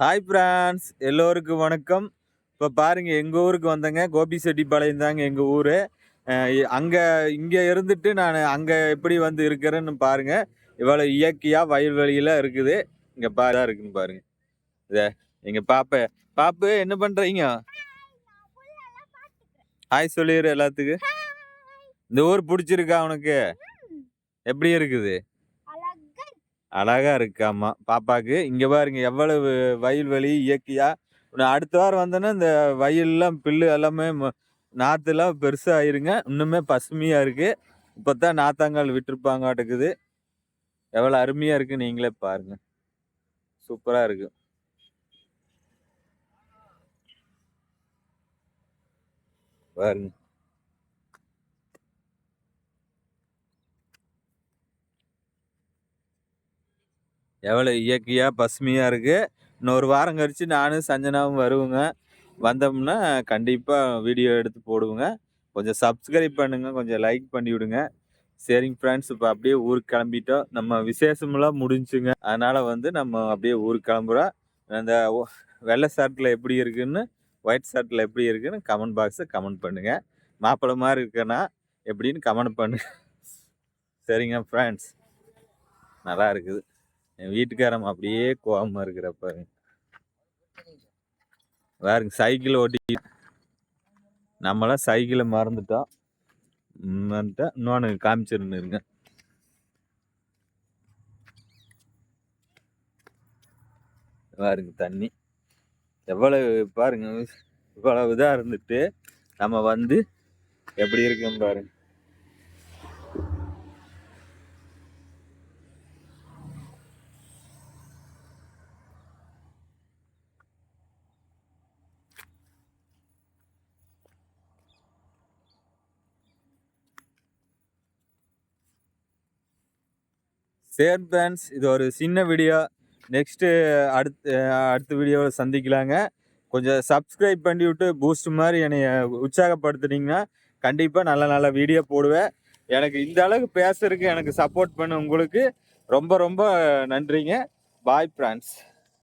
Hi France எல்லோருக்கும் வணக்கம். இப்போ பாருங்க எங்கள் ஊருக்கு வந்தேங்க. கோபிசெட்டிப்பாளையம் தாங்க எங்கள் ஊர் அங்கே இங்கே இருந்துட்டு நான் அங்கே எப்படி வந்து இருக்கிறேன்னு பாருங்க. இவ்வளோ இயற்கையாக வயல்வெளியில் இருக்குது. இங்கே பாரா இருக்குன்னு பாருங்க. இதை எங்கள் பாப்ப பாப்பு என்ன பண்ணுறீங்க ஹாய் சொல்லிடு எல்லாத்துக்கும் இந்த ஊர் பிடிச்சிருக்கா உனக்கு? எப்படி இருக்குது? அழகா இருக்காமா பாப்பாக்கு இங்க பாருங்க எவ்வளவு வயல்வெளி இயற்கையா. இன்னும் அடுத்த வாரம் வந்தோன்னா இந்த வயல்லாம் பில்லு எல்லாமே ம- நாத்துலாம் பெருசா ஆயிருங்க. இன்னுமே பசுமையா இருக்கு. இப்பதான் நாத்தாங்கால் விட்டுருப்பாங்காட்டுக்குது எவ்வளோ அருமையா இருக்கு நீங்களே பாருங்க. சூப்பரா இருக்கு. பாருங்க. எவ்வளோ இயற்கையாக பசுமையாக இருக்குது இன்னொரு வாரம் கழித்து நானும் சஞ்சனாவும் வருவோங்க. வந்தோம்னா கண்டிப்பாக வீடியோ எடுத்து போடுவோங்க. கொஞ்சம் சப்ஸ்கிரைப் பண்ணுங்க கொஞ்சம் லைக் பண்ணி விடுங்க சரிங்க ஃப்ரெண்ட்ஸ் இப்போ அப்படியே ஊருக்கு கிளம்பிட்டோம். நம்ம விசேஷமெல்லாம் முடிஞ்சுங்க அதனால் வந்து நம்ம அப்படியே ஊருக்கு கிளம்புறோம். அந்த வெள்ளை ஷர்ட்டில் எப்படி இருக்குன்னு ஒயிட் ஷர்ட்டில் எப்படி இருக்குன்னு கமெண்ட் பாக்ஸை கமெண்ட் பண்ணுங்கள் மாப்பிள்ளை மாதிரி இருக்கேன்னா எப்படின்னு கமெண்ட் பண்ணுங்க. சரிங்க ஃப்ரெண்ட்ஸ் நல்லா இருக்குது. என் வீட்டுக்காரன் அப்படியே கோபமாக இருக்கிற பாருங்க. பாருங்க சைக்கிள் ஓட்டி நம்மளாம் சைக்கிளை மறந்துட்டோம். மறந்துட்டா இன்னொன்று காமிச்சிருந்து இருங்க பாருங்க தண்ணி. எவ்வளவு பாருங்க இவ்வளவு இதாக இருந்துட்டு நம்ம வந்து எப்படி இருக்குன்னு பாருங்க. சரி ஃப்ரெண்ட்ஸ் இது ஒரு சின்ன வீடியோ நெக்ஸ்ட்டு அடுத்து அடுத்த வீடியோவில் சந்திக்கலாங்க. கொஞ்சம் சப்ஸ்கிரைப் பண்ணி விட்டு பூஸ்ட் மாதிரி என்னை உற்சாகப்படுத்துனீங்கன்னா கண்டிப்பாக நல்ல நல்ல வீடியோ போடுவேன். எனக்கு இந்த அளவுக்கு பேசுறதுக்கு எனக்கு சப்போர்ட் பண்ண உங்களுக்கு ரொம்ப ரொம்ப நன்றிங்க. Bye friends